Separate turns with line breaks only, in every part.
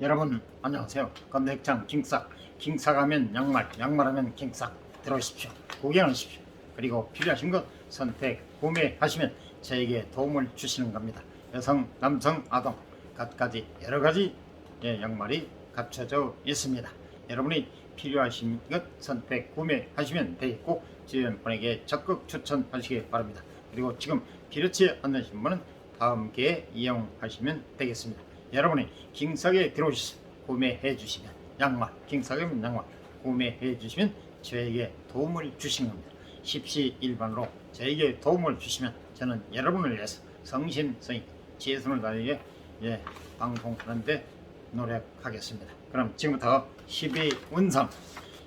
여러분 안녕하세요. 건대ек장 킹싹 킹싹 하면 양말 양말 하면 킹싹 들어오십시오. 구경하십시오. 그리고 필요하신 것 선택 구매하시면 저에게 도움을 주시는 겁니다. 여성 남성 아동 갖가지 여러 가지 예, 양말이 갖춰져 있습니다. 여러분이 필요하신 것 선택 구매하시면 되겠고 주변 분에게 적극 추천하시기 바랍니다. 그리고 지금 필요치 않으신 분은 다음 기회에 이용하시면 되겠습니다. 여러분이 킹삭에 들어오셔서 구매해 주시면 양말, 킹삭이면 양말 구매해 주시면 저에게 도움을 주신 겁니다. 십시일반으로 저에게 도움을 주시면 저는 여러분을 위해서 성심성의 최선을 다해 예, 방송하는데 노력하겠습니다. 그럼 지금부터 12운성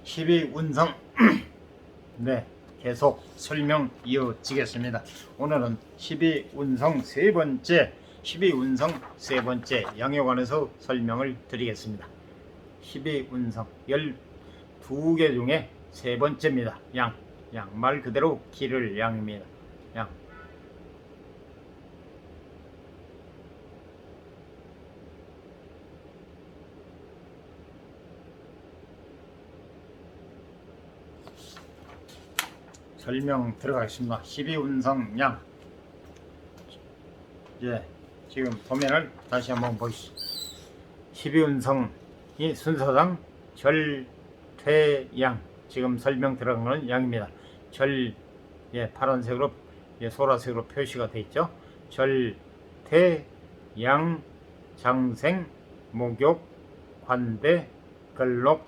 12운성 네 계속 설명 이어지겠습니다. 오늘은 12운성 세 번째 12운성 세 번째 양요관에서 설명을 드리겠습니다. 12운성 12개 중에 세 번째입니다. 양, 양 말 그대로 기를 양입니다. 양. 설명 들어가겠습니다. 12운성 양. 예, 지금 도면을 다시 한번 보시죠. 12운성이 순서상 절퇴양. 지금 설명 들어간 건 양입니다. 절, 예, 파란색으로, 예, 소라색으로 표시가 되어 있죠. 절퇴, 양, 장생, 목욕, 관대, 걸록,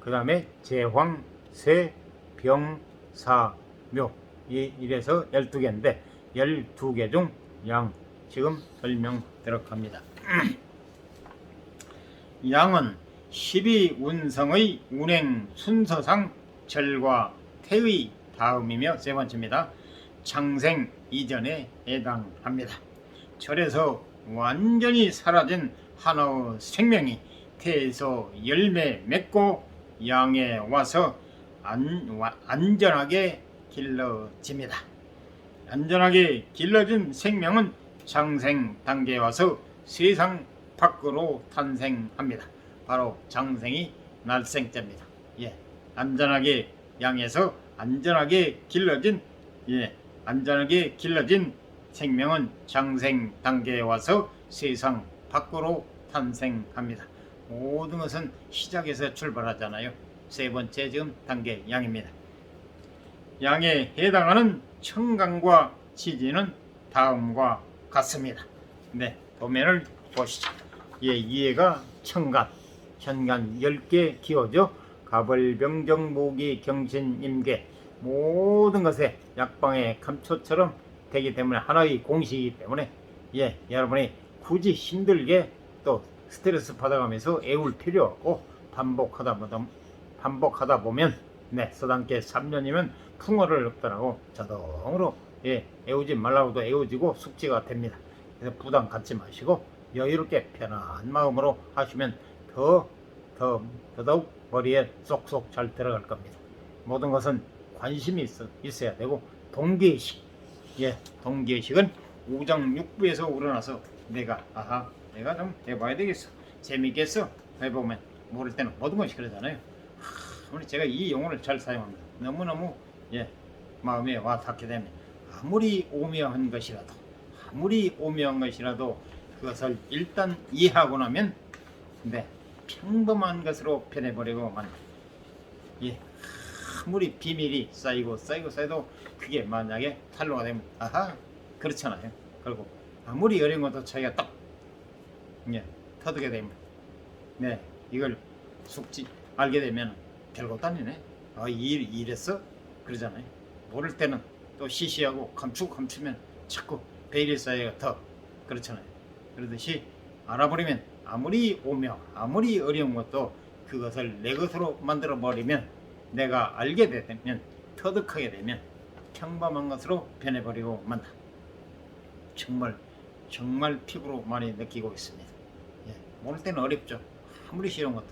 그 다음에 제황, 세, 병, 사, 묘. 이, 이래서 12개인데, 12개 중 양. 지금 설명 들어갑니다. 양은 12운성의 운행 순서상 절과 태의 다음이며 세 번째입니다. 창생 이전에 해당합니다. 절에서 완전히 사라진 하나의 생명이 태에서 열매 맺고 양에 와서 안, 와- 안전하게 길러집니다. 안전하게 길러진 생명은 장생 단계에 와서 세상 밖으로 탄생합니다. 바로 장생이 날생자입니다. 예, 안전하게 양에서 안전하게 길러진 예, 안전하게 길러진 생명은 장생 단계에 와서 세상 밖으로 탄생합니다. 모든 것은 시작에서 출발하잖아요. 세 번째 지금 단계 양입니다. 양에 해당하는 청강과 지지는 다음과 같습니다. 네, 도면을 보시죠. 예, 이해가 청간, 현간 10개 기호죠. 가벌병정 모기 경신 임계 모든 것에 약방의 감초처럼 되기 때문에 하나의 공식이기 때문에 예, 여러분이 굳이 힘들게 또 스트레스 받아가면서 애울 필요 없고 반복하다 보다 반복하다 보면 네, 서당께 3년이면 풍어를 얻더라고 자동으로 예, 애우지 말라고도 애워지고 숙지가 됩니다. 그래서 부담 갖지 마시고 여유롭게 편한 마음으로 하시면 더, 더, 더더욱 머리에 쏙쏙 잘 들어갈 겁니다. 모든 것은 관심이 있어, 있어야 되고 동기의식, 예, 동기의식은 우정육부에서 우러나서 내가 아하, 내가 좀 해봐야 되겠어, 재밌겠어 해보면 모를 때는 모든 것이 그러잖아요. 하, 우리 제가 이 용어를 잘 사용합니다. 너무너무 예, 마음에 와 닿게 되면 아무리 오묘한 것이라도 아무리 오묘한 것이라도 그것을 일단 이해하고 나면 네, 평범한 것으로 변해버리고만 예, 아무리 비밀이 쌓이고 쌓이고 쌓여도 그게 만약에 탄로가 되면 아하 그렇잖아요. 그리고 아무리 어려운 것도 자기가 딱 예, 터득게 되면 네 이걸 숙지 알게 되면 별것도 아니네. 아, 이 이랬어? 그러잖아요. 모를 때는 또 시시하고 감추고 감추면 자꾸 베일이 쌓여가 더 그렇잖아요. 그러듯이 알아버리면 아무리 오며 아무리 어려운 것도 그것을 내 것으로 만들어 버리면 내가 알게 되면 터득하게 되면 평범한 것으로 변해버리고 만다. 정말 정말 피부로 많이 느끼고 있습니다. 예, 모를 때는 어렵죠. 아무리 쉬운 것도.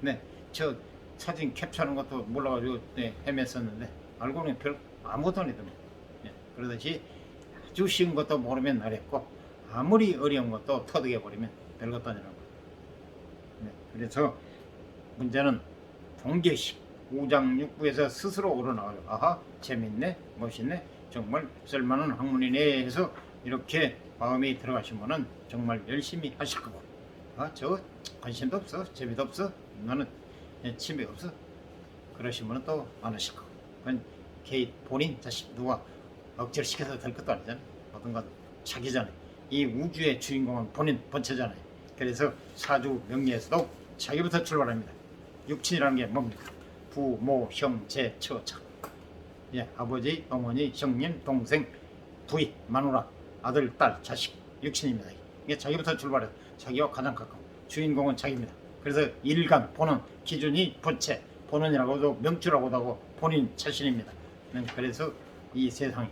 네, 저 사진 캡처하는 것도 몰라가지고 네, 헤맸었는데 알고는 별 아무것도 아니더만. 예, 그러듯이 아주 쉬운 것도 모르면 어렵고 아무리 어려운 것도 터득해 버리면 별것도 아니라고. 네, 그래서 문제는 동계식 우장육부에서 스스로 우러나와요. 아하 재밌네, 멋있네, 정말 쓸만한 학문이네 해서 이렇게 마음이 들어가시면은 정말 열심히 하실 거고. 아, 저 관심도 없어, 재미도 없어, 나는 예, 취미 없어. 그러시면 또안 하실 거고. 그건 개인 본인 자식 누가 억지로 시켜서 될 것도 아니잖아요. 모든 건 자기잖아요. 이 우주의 주인공은 본인 본체잖아요. 그래서 사주 명리에서도 자기부터 출발합니다. 육친이라는 게 뭡니까? 부모, 형, 제, 처, 자. 예, 아버지, 어머니, 형님, 동생, 부인, 마누라, 아들, 딸, 자식, 육친입니다. 이게 자기부터 출발해서 자기와 가장 가까운 주인공은 자기입니다. 그래서 일간, 본원, 기준이 본체, 본원이라고도 명주라고도 하고 본인 자신입니다. 네, 그래서 이 세상이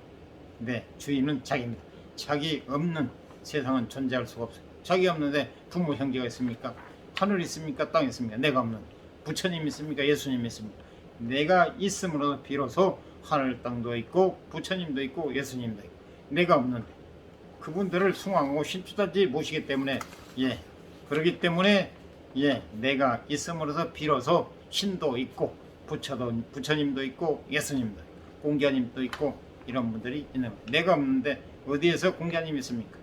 네, 주인은 자기입니다. 자기 없는 세상은 존재할 수가 없어요. 자기 없는데 부모 형제가 있습니까? 하늘 있습니까? 땅 있습니까? 내가 없는 부처님 있습니까? 예수님 있습니까? 내가 있음으로 비로소 하늘 땅도 있고 부처님도 있고 예수님도 있고 내가 없는 그분들을 숭앙하고 신투다지 모시기 때문에 예 그러기 때문에 예 내가 있음으로서 비로소 신도 있고 부처도 부처님도 있고 예수님도 있고 공자님도 있고 이런 분들이 있는 거예요. 내가 없는데 어디에서 공자님이 있습니까?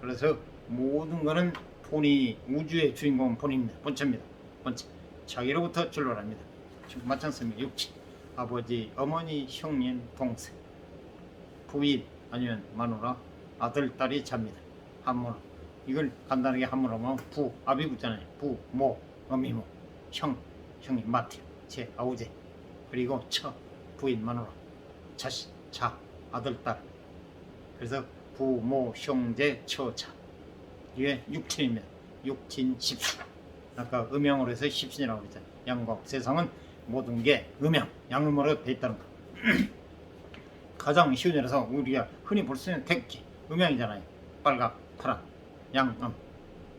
그래서 모든 거는 본이 우주의 주인공은 본입니다. 본체입니다. 본체. 자기로부터 출발합니다. 지금 않습니까? 육체. 아버지, 어머니, 형님, 동생, 부인 아니면 마누라, 아들, 딸이 잡니다. 한문. 이걸 간단하게 한문하면 부, 아비 붙잖아요. 부, 모, 어미모, 형, 형님, 마티, 제, 아우제. 그리고 처, 부인, 마누라, 자식, 자, 아들, 딸. 그래서 부 모, 형제, 처 자. 이게 육친입니다. 육친, 십신. 아까 음양으로 해서 십신이라고 했잖아요. 양광. 세상은 모든 게 음양, 양음으로 돼 있다는 거. 가장 쉬운 예라서 우리가 흔히 볼 수 있는 택기, 음양이잖아요. 빨강, 파란, 양 음.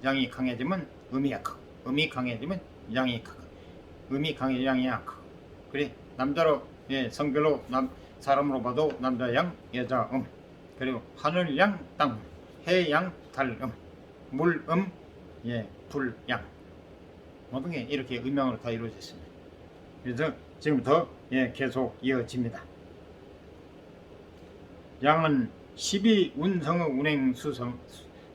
양이 강해지면 음이 약하고, 음이 강해지면 양이 약하고, 음이 강해 양이 약하고. 그래 남자로 예 성별로 남 사람으로 봐도 남자 양, 여자 음. 그리고 하늘 양, 땅, 해 양, 달 음, 물 음, 예, 불 양. 모든 게 이렇게 음양으로 다 이루어져 있습니다. 그래서 지금부터 예, 계속 이어집니다. 양은 12 운성의 운행 수성,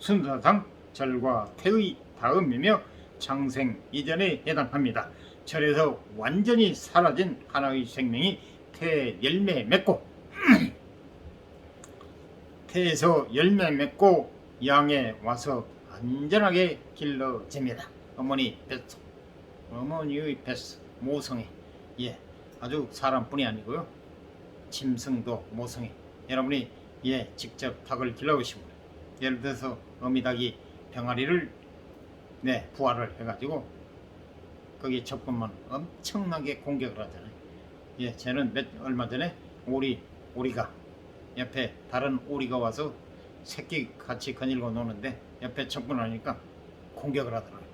순서상 절과 태의 다음이며 장생 이전에 해당합니다. 절에서 완전히 사라진 하나의 생명이 태 열매 맺고 태에서 열매 맺고 양에 와서 안전하게 길러집니다. 어머니 뱃속, 어머니의 뱃속, 모성애, 예, 아주 사람뿐이 아니고요, 짐승도 모성애. 여러분이 예, 직접 닭을 길러보시면 예를 들어서 어미닭이 병아리를 네 부화를 해가지고 거기 접근만 엄청나게 공격을 하잖아요. 예, 쟤는 몇 얼마 전에 오리 오리가 옆에 다른 오리가 와서 새끼 같이 거닐고 노는데 옆에 접근하니까 공격을 하더라고요.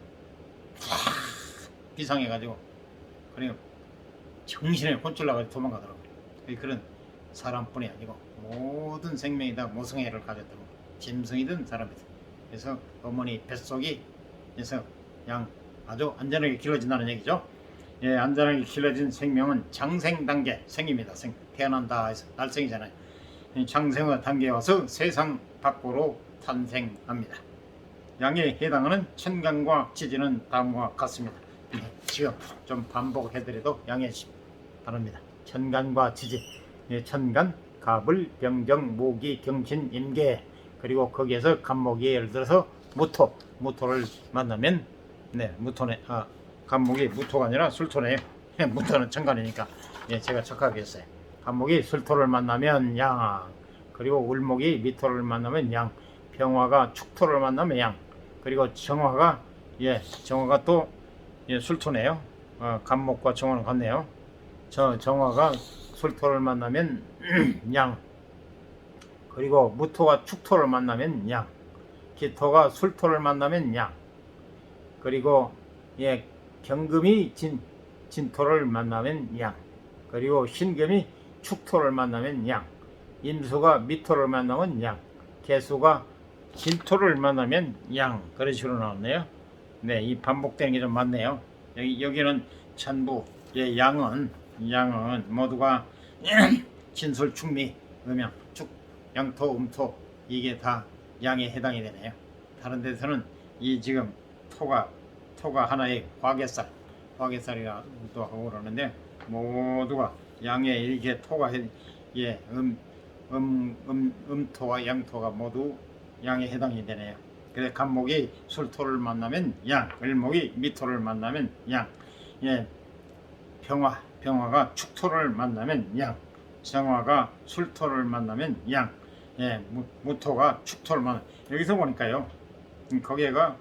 쫙 비상해가지고 그리고 정신에 혼쭐 나가지고 도망가더라고요. 그런 사람뿐이 아니고 모든 생명이 다 모성애를 가졌다고 짐승이든 사람이든 그래서 어머니 뱃속이 그래서 양 아주 안전하게 길러진다는 얘기죠. 예, 안전하게 길러진 생명은 장생 단계 생입니다. 생 태어난다 해서 날생이잖아요. 이 장생의 단계에 와서 세상 밖으로 탄생합니다. 양에 해당하는 천간과 지지는 다음과 같습니다. 네, 지금 좀 반복해드려도 주시기 바랍니다. 천간과 지지, 예, 천간, 갑을, 병정, 모기, 경신, 임계 그리고 거기에서 간목이 예를 들어서 무토, 무토를 만나면 네, 무토네, 아, 간목이 무토가 아니라 술토네요. 예, 무토는 천간이니까 예, 제가 착각했어요. 했어요. 간목이 술토를 만나면 양, 그리고 울목이 미토를 만나면 양, 병화가 축토를 만나면 양, 그리고 정화가 예, 정화가 또 예, 술토네요. 어, 간목과 정화는 같네요. 저 정화가 술토를 만나면 양, 그리고 무토가 축토를 만나면 양, 기토가 술토를 만나면 양, 그리고 예, 경금이 진, 진토를 만나면 양, 그리고 신금이 축토를 만나면 양, 임수가 미토를 만나면 양, 개수가 진토를 만나면 양 그런 식으로 나왔네요. 네, 이 반복되는 게 좀 많네요. 여기 여기는 전부 예, 양은 양은 모두가 진술 충미 음양 축 양토 음토 이게 다 양에 해당이 되네요. 다른 데서는 이 지금 토가 토가 하나의 화개살 화개살이라고도 하고 그러는데 모두가 양에 이렇게 토가 해- 예, 음, 음, 음, 음토와 양토가 모두 양에 해당이 되네요. 그래서 간목이 술토를 만나면 양, 을목이 미토를 만나면 양, 예, 병화, 병화가 축토를 만나면 양, 정화가 술토를 만나면 양, 예, 무, 무토가 축토를 만나. 여기서 보니까요, 음, 거기에가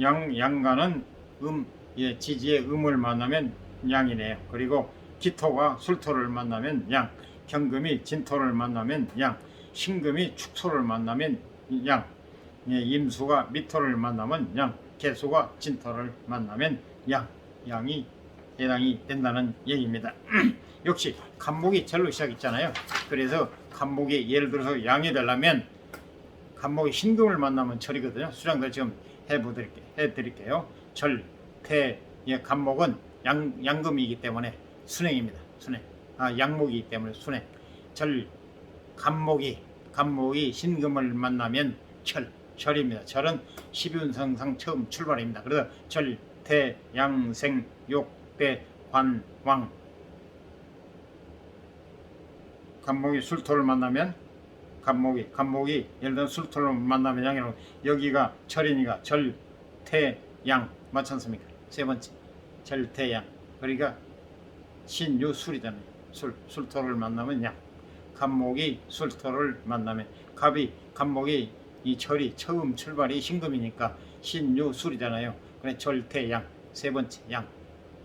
양, 양가는 음, 예, 지지의 음을 만나면 양이네요. 그리고 기토가 술토를 만나면 양, 경금이 진토를 만나면 양, 신금이 축토를 만나면 양, 예, 임수가 미토를 만나면 양, 개수가 진토를 만나면 양, 양이 해당이 된다는 얘기입니다. 역시 간목이 절로 시작했잖아요. 그래서 간목이 예를 들어서 양이 되려면 간목이 신금을 만나면 절이거든요. 수량들 지금 해보드릴게 해드릴게요. 절, 태, 예, 간목은 양 양금이기 때문에 순행입니다. 순행. 아 양목이기 때문에 순행. 절, 간목이 간목이 신금을 만나면 철, 절입니다. 절은 12운성상 처음 출발입니다. 그래서 절, 태, 양, 생, 욕, 대, 관, 왕. 간목이 술토를 만나면 간목이 간목이 예를 들어 술토를 만나면 양이라고 여기가 철이니까 절, 태, 양. 맞지 않습니까? 세 번째. 절, 태, 양. 그러니까 신유 술이잖아요. 술 술토를 만나면 양. 간목이 술토를 만나면 갑이 간목이 이 철이 처음 출발이 신금이니까 신유 술이잖아요. 그래 절태양. 세 번째 양.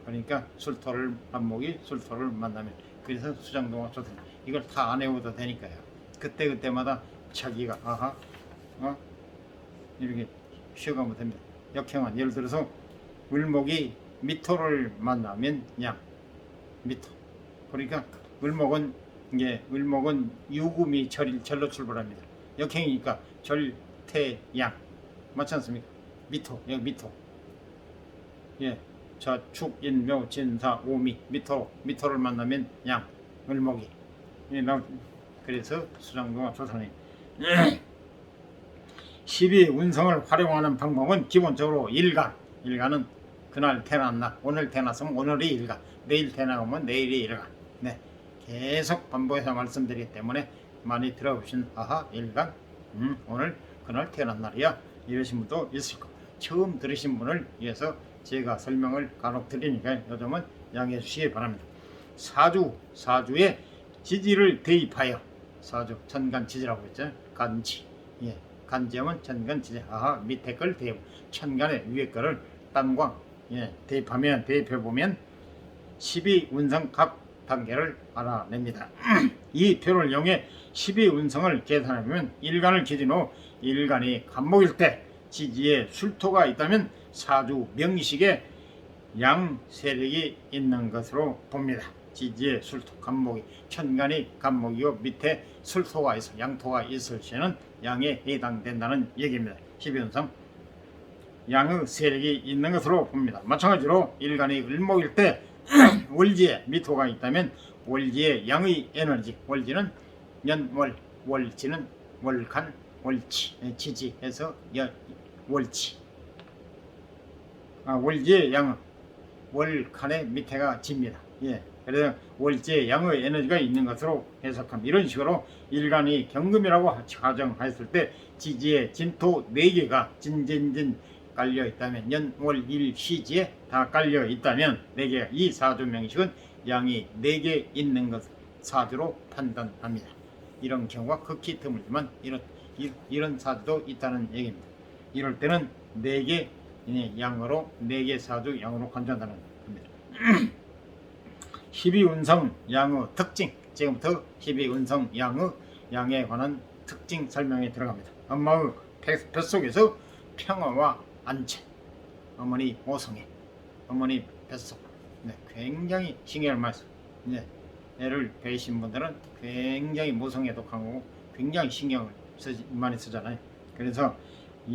그러니까 술토를 간목이 술토를 만나면. 그래서 수장동화 조선 이걸 다안 외워도 되니까요. 그때 그때마다 자기가 아하 어 이렇게 쉬어가면 됩니다. 역행한 예를 들어서 을목이 미토를 만나면 양 미토 그러니까 을목은 이게 을목은 유금이 절 절로 출발합니다. 역행이니까 절태양 맞지 않습니까? 미토 여기 미토 예 저축인묘 진사 오미 미토 미토를 만나면 양 을목이 예, 나 그래서 수장동화 조선이 12 운성을 활용하는 방법은 기본적으로 일간. 일간은 그날 태어났나 오늘 태어났으면 오늘이 일간. 내일 태어나면 내일이 일간. 네. 계속 반복해서 말씀드리기 때문에 많이 들어보신 아하 일간 음, 오늘 그날 태어난 날이야? 이러신 분도 있을 거 처음 들으신 분을 위해서 제가 설명을 간혹 드리니까 요즘은 양해해 주시기 바랍니다. 사주 사주에 지지를 대입하여. 사주 천간 지지라고 했죠. 간지. 예. 간지하면 천간 지지. 아하 밑에 걸 대입. 천간의 위에 거를 땅광. 예. 대입하면 대입해 보면 12 운성 각 단계를 알아냅니다. 이 표를 이용해 12 운성을 계산해보면 일간을 기준으로 일간이 간목일 때 지지에 술토가 있다면 사주 명식에 양 세력이 있는 것으로 봅니다. 지지에 술토 간목이 천간이 간목이고 밑에 술토가 있어 양토가 있을 시에는 양에 해당된다는 얘기입니다. 12운성 양의 세력이 있는 것으로 봅니다. 마찬가지로 일간이 을목일 때 월지에 미토가 있다면 월지에 양의 에너지 월지는 연월 월지는 월간 월치 예, 지지해서 연, 월치 아, 월지의 양 월간의 밑에가 집니다. 예. 그래서 월지의 양의 에너지가 있는 것으로 해석합니다. 이런 식으로 일간이 경금이라고 가정했을 때 지지의 진토 4개가 진진진 깔려 있다면 연월 일 시지에 다 깔려 있다면 네개이 사주 명식은 양이 네개 있는 것 사주로 판단합니다. 이런 경우가 극히 드물지만 이런 이, 이런 사주도 있다는 얘기입니다. 이럴 때는 네개 양으로 네개 사주 양으로 간주한다는 겁니다. 12운성 양의 특징 지금부터 12운성 양의 양에 관한 특징 설명에 들어갑니다. 엄마의 뱃- 뱃속에서 평화와 안채 어머니 모성애 어머니 뱃속. 네, 굉장히 많이 써 네, 애를 배신 분들은 굉장히 모성애도 강하고 굉장히 신경을 쓰, 많이 쓰잖아요. 그래서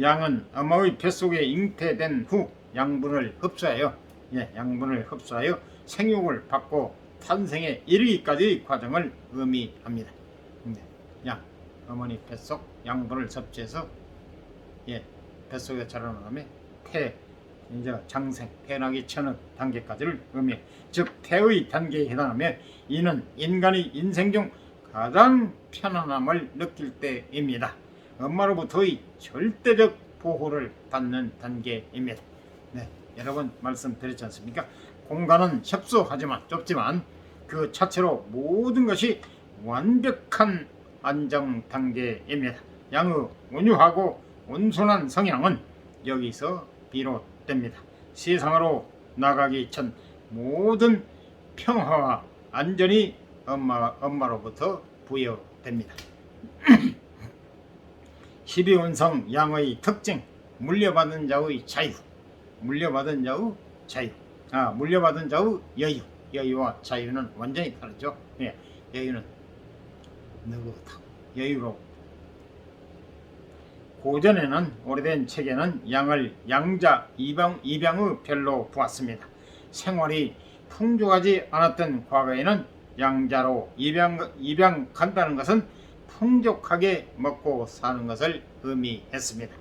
양은 어머의 뱃속에 잉태된 후 양분을 흡수하여 예, 양분을 흡수하여 생육을 받고 탄생에 이르기까지의 과정을 의미합니다. 네, 양 어머니 뱃속 양분을 섭취해서 예, 뱃속에 자라는 다음에 태 이제 장생 태어나기 전의 단계까지를 의미 즉 태의 단계에 해당하며 이는 인간의 인생 중 가장 편안함을 느낄 때입니다. 엄마로부터의 절대적 보호를 받는 단계입니다. 네, 여러분 말씀드렸지 않습니까? 공간은 협소하지만 좁지만 그 자체로 모든 것이 완벽한 안정 단계입니다. 양의 온유하고 온순한 성향은 여기서 비롯됩니다. 세상으로 나가기 전 모든 평화와 안전이 엄마, 엄마로부터 부여됩니다. 12원성 양의 특징 물려받은 자의 자유 물려받은 자의 자유 아 물려받은 자의 여유. 여유와 자유는 완전히 다르죠. 예, 여유는 느긋하고 여유로. 고전에는 오래된 책에는 양을 양자 입양, 입양의 별로 보았습니다. 생활이 풍족하지 않았던 과거에는 양자로 입양, 입양 간다는 것은 풍족하게 먹고 사는 것을 의미했습니다.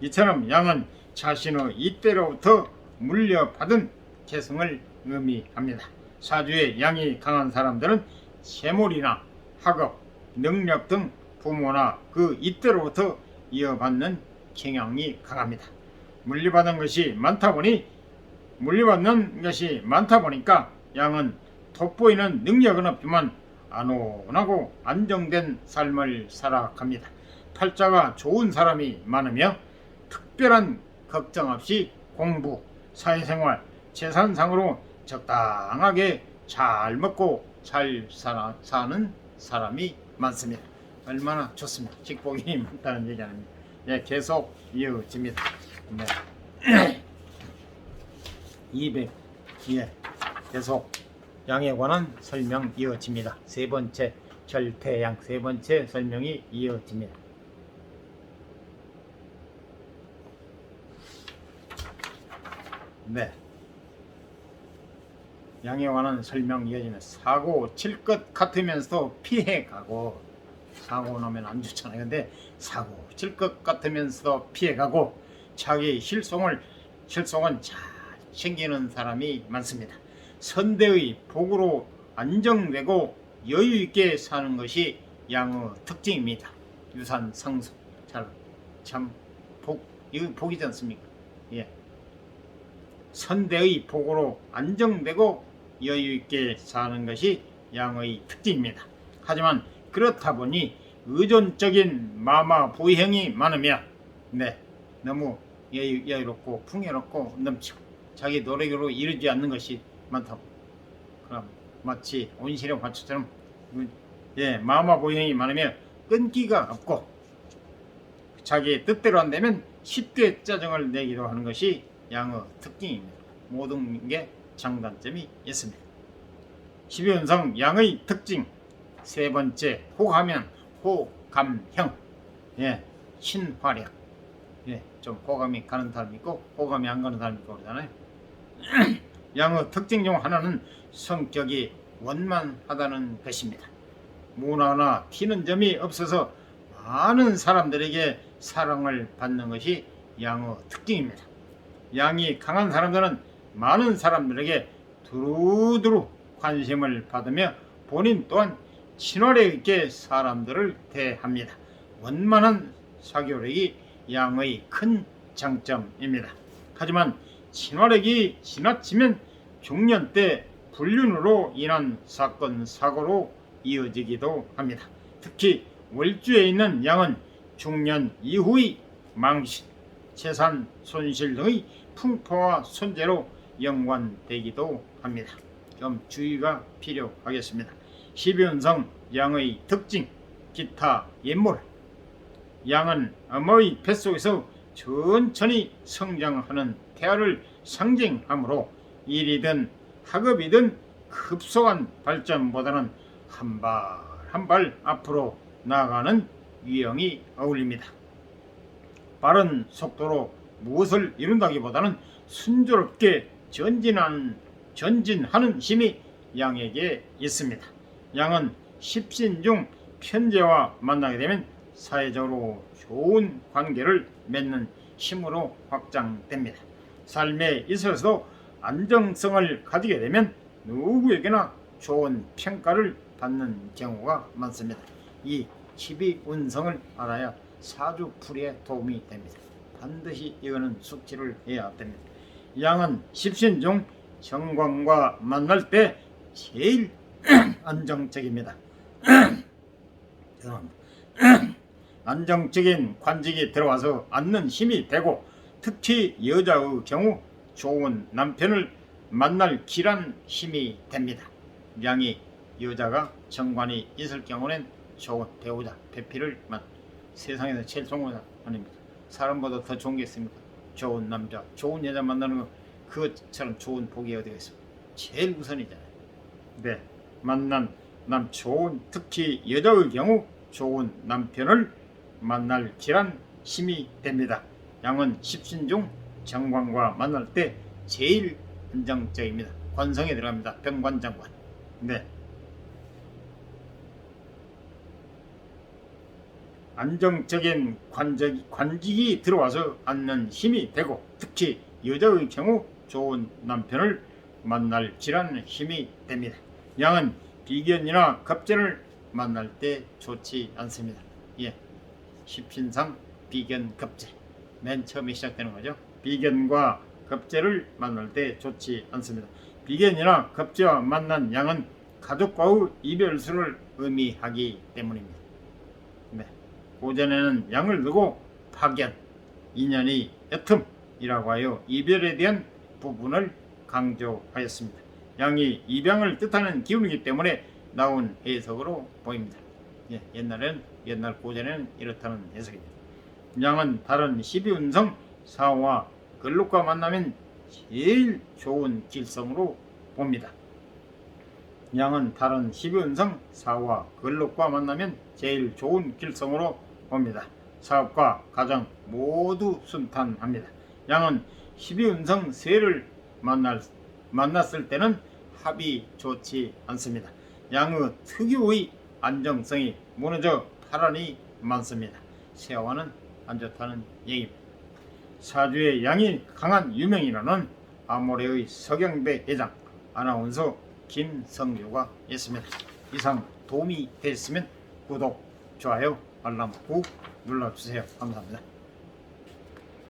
이처럼 양은 자신의 이때로부터 물려받은 개성을 의미합니다. 사주에 양이 강한 사람들은 재물이나 학업, 능력 등 부모나 그 이때로부터 이어받는 경향이 강합니다. 물려받은 것이 많다 보니 물려받는 것이 많다 보니까 양은 돋보이는 능력은 없지만 안온하고 안정된 삶을 살아갑니다. 팔자가 좋은 사람이 많으며 특별한 걱정 없이 공부, 사회생활, 재산상으로 적당하게 잘 먹고 잘 살아, 사는 사람이 많습니다. 얼마나 좋습니다. 직복이 많다는 얘기 아닙니다. 네, 계속 이어집니다. 네. 200. 예, 계속 양에 관한 설명 이어집니다. 세 번째 절태양 세 번째 설명이 이어집니다. 네. 양에 관한 설명 이어지면 사고 칠 것 같으면서도 피해가고 사고 나면 안 좋잖아요. 근데 사고 칠 것 같으면서도 피해가고 자기 실속을 실속은 잘 챙기는 사람이 많습니다. 선대의 복으로 안정되고 여유 있게 사는 것이 양의 특징입니다. 유산 상속 잘참 복 이거 복이지 않습니까? 예. 선대의 복으로 안정되고 여유 있게 사는 것이 양의 특징입니다. 하지만 그렇다 보니 의존적인 마마 부행이 많으며 네 너무 여유, 여유롭고 풍요롭고 넘치고 자기 노력으로 이루지 않는 것이 많다고. 그럼 마치 온실의 화초처럼 예 마마 보행이 많으면 끈기가 없고 자기의 뜻대로 안 되면 쉽게 짜증을 내기도 하는 것이 양의 특징입니다. 모든 게 장단점이 있습니다. 12연성 양의 특징 세 번째 호하면 호감형 예 신화력 예좀 호감이 가는 사람 있고 호감이 안 가는 사람 있고 그러잖아요. 양의 특징 중 하나는 성격이 원만하다는 것입니다. 문화나 튀는 점이 없어서 많은 사람들에게 사랑을 받는 것이 양의 특징입니다. 양이 강한 사람들은 많은 사람들에게 두루두루 관심을 받으며 본인 또한 친화력 있게 사람들을 대합니다. 원만한 사교력이 양의 큰 장점입니다. 하지만 친화력이 지나치면 중년 때 불륜으로 인한 사건 사고로 이어지기도 합니다. 특히 월주에 있는 양은 중년 이후의 망신, 재산 손실 등의 풍파와 손재로 연관되기도 합니다. 좀 주의가 필요하겠습니다. 12운성 양의 특징, 기타 옛물 양은 어머의 뱃속에서 천천히 성장하는 태아를 상징하므로 일이든 학업이든 급속한 발전보다는 한 발 한 발 앞으로 나아가는 유형이 어울립니다. 빠른 속도로 무엇을 이룬다기보다는 순조롭게 전진한 전진하는 힘이 양에게 있습니다. 양은 십신 중 편재와 만나게 되면 사회적으로 좋은 관계를 맺는 힘으로 확장됩니다. 삶에 있어서도 안정성을 가지게 되면 누구에게나 좋은 평가를 받는 경우가 많습니다. 이 12운성을 알아야 사주풀이에 도움이 됩니다. 반드시 이거는 숙지를 해야 됩니다. 양은 십신 중 정관과 만날 때 제일 안정적입니다. 안정적인 관직이 들어와서 앉는 힘이 되고 특히 여자의 경우 좋은 남편을 만날 길한 힘이 됩니다. 양이 여자가 정관이 있을 경우는 좋은 배우자, 배필을 만 세상에서 제일 좋은 건 아닙니다. 사람보다 더 좋은 게 있습니까? 좋은 남자, 좋은 여자 만나는 거 그것처럼 좋은 복이 어디가 있습니까? 제일 우선이잖아요. 네, 만난 남 좋은 특히 여자의 경우 좋은 남편을 만날 길한 힘이 됩니다. 양은 십신 중 정관과 만날 때 제일 안정적입니다. 관성에 들어갑니다. 병관장관. 네. 안정적인 관적, 관직이 들어와서 앉는 힘이 되고 특히 여자의 경우 좋은 남편을 만날 질한 힘이 됩니다. 양은 비견이나 겁재를 만날 때 좋지 않습니다. 예, 십신상 비견 겁재 맨 처음에 시작되는 거죠. 비견과 겁재를 만날 때 좋지 않습니다. 비견이나 겁재와 만난 양은 가족과의 이별수를 의미하기 때문입니다. 네. 고전에는 양을 두고 파견, 인연이 여틈이라고 하여 이별에 대한 부분을 강조하였습니다. 양이 입양을 뜻하는 기운이기 때문에 나온 해석으로 보입니다. 예, 옛날엔 옛날 고전에는 이렇다는 해석입니다. 양은 다른 12운성 사와 근록과 만나면 제일 좋은 길성으로 봅니다. 양은 다른 12운성 사와 근록과 만나면 제일 좋은 길성으로 봅니다. 사업과 가정 모두 순탄합니다. 양은 12운성 세를 만날, 만났을 때는 합이 좋지 않습니다. 양의 특유의 안정성이 무너져 파란이 많습니다. 세화는 안 좋다는 얘기입니다. 사주의 양이 강한 유명인으로는 아모레의 서경배 회장, 아나운서 김성규가 있습니다. 이상 도움이 되셨으면 구독, 좋아요, 알람 꾹 눌러주세요. 감사합니다.